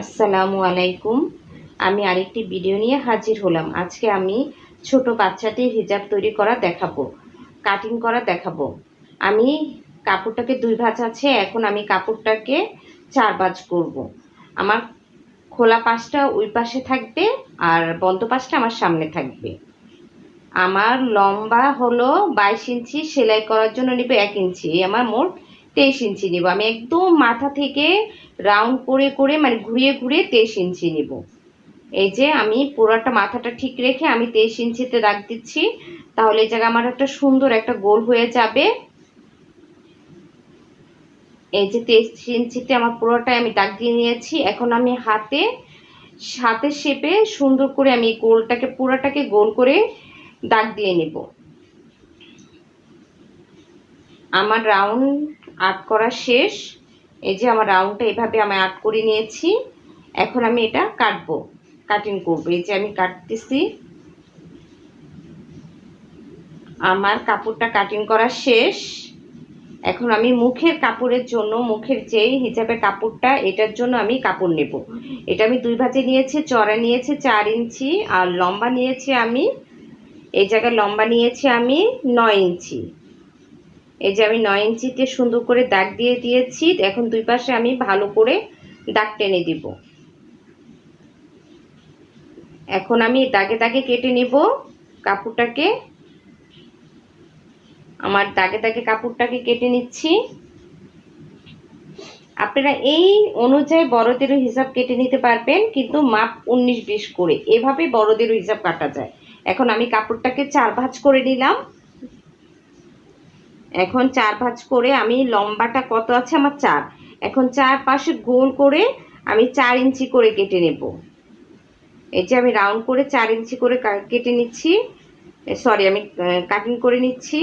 আসসালামু আলাইকুম। আমি আরেকটি ভিডিও নিয়ে হাজির হলাম। আজকে আমি ছোট বাচ্চাটির হিজাব তৈরি করা দেখাবো, কাটিং করা দেখাবো। আমি কাপড়টাকে দুই ভাঁজ আছে, এখন আমি কাপড়টাকে চার ভাঁজ করব। আমার খোলা পাশটা ওই পাশে থাকবে আর বন্ধ পাশটা আমার সামনে থাকবে। আমার লম্বা হলো বাইশ ইঞ্চি, সেলাই করার জন্য নিবে এক ইঞ্চি। আমার মোট তেইশ ইঞ্চি নিব। আমি একদম মাথা থেকে রাউন্ড করে করে মানে ঘুরিয়ে ঘুরিয়ে তেইশ ইঞ্চি নিব। এই যে আমি পুরোটা মাথাটা ঠিক রেখে আমি তেইশ ইঞ্চিতে দাগ দিচ্ছি। তাহলে এই জায়গায় আমার একটা সুন্দর একটা গোল হয়ে যাবে। এই যে তেইশ ইঞ্চিতে আমার পুরোটাই আমি দাগ দিয়ে নিয়েছি। এখন আমি হাতে, হাতের শেপে সুন্দর করে আমি গোলটাকে, পুরোটাকে গোল করে দাগ দিয়ে নেব। আমার রাউন্ড আর্ট করা শেষ। এই যে আমার রাউন্ডটা এভাবে আমি আর্ট করে নিয়েছি। এখন আমি এটা কাটবো কাটিং করব। এই যে আমি কাটতেছি। আমার কাপড়টা কাটিং করা শেষ। এখন আমি মুখের কাপড়ের জন্য, মুখের যেই হিসাবে কাপড়টা, এটার জন্য আমি কাপড় নেব। এটা আমি দুই ভাজে নিয়েছি, চড়া নিয়েছি চার ইঞ্চি, আর লম্বা নিয়েছি আমি, এই জায়গায় লম্বা নিয়েছি আমি নয় ইঞ্চি। এই যে আমি নয় ইঞ্চিতে সুন্দর করে দাগ দিয়ে দিয়েছি, এখন দুই পাশে আমি ভালো করে দাগ টেনে দিব। এখন আমি দাগে দাগে কেটে নিব কাপড়টাকে। আমার দাগে দাগে কাপড়টাকে কেটে নিচ্ছি। আপনারা এই অনুযায়ী বড়দেরও হিসাব কেটে নিতে পারবেন, কিন্তু মাপ উনিশ বিশ করে। এভাবে বড়দেরও হিসাব কাটা যায়। এখন আমি কাপড়টাকে চার ভাঁজ করে নিলাম। এখন চার ভাঁজ করে আমি লম্বাটা কত আছে আমার চার। এখন চার পাশে গোল করে আমি চার ইঞ্চি করে কেটে নেব। এই যে আমি রাউন্ড করে চার ইঞ্চি করে কেটে নিচ্ছি। সরি আমি কাটিং করে নিচ্ছি।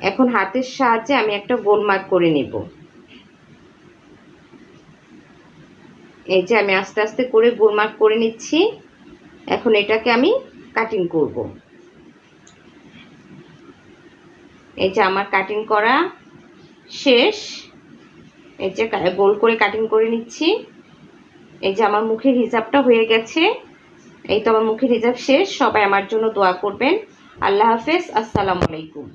এখন হাতের সাহায্যে আমি একটা গোল মার্ক করে নেব। এই যে আমি আস্তে আস্তে করে গোল মার্ক করে নিচ্ছি। এখন এটাকে আমি কাটিং করব। এই যে আমার কাটিং করা শেষ। এই যে গোল করে কাটিং করে নিচ্ছি। এই যে আমার মুখের হিজাবটা হয়ে গেছে। এই তো আমার মুখের হিজাব শেষ। সবাই আমার জন্য দোয়া করবেন। আল্লাহ হাফেজ। আসসালামু আলাইকুম।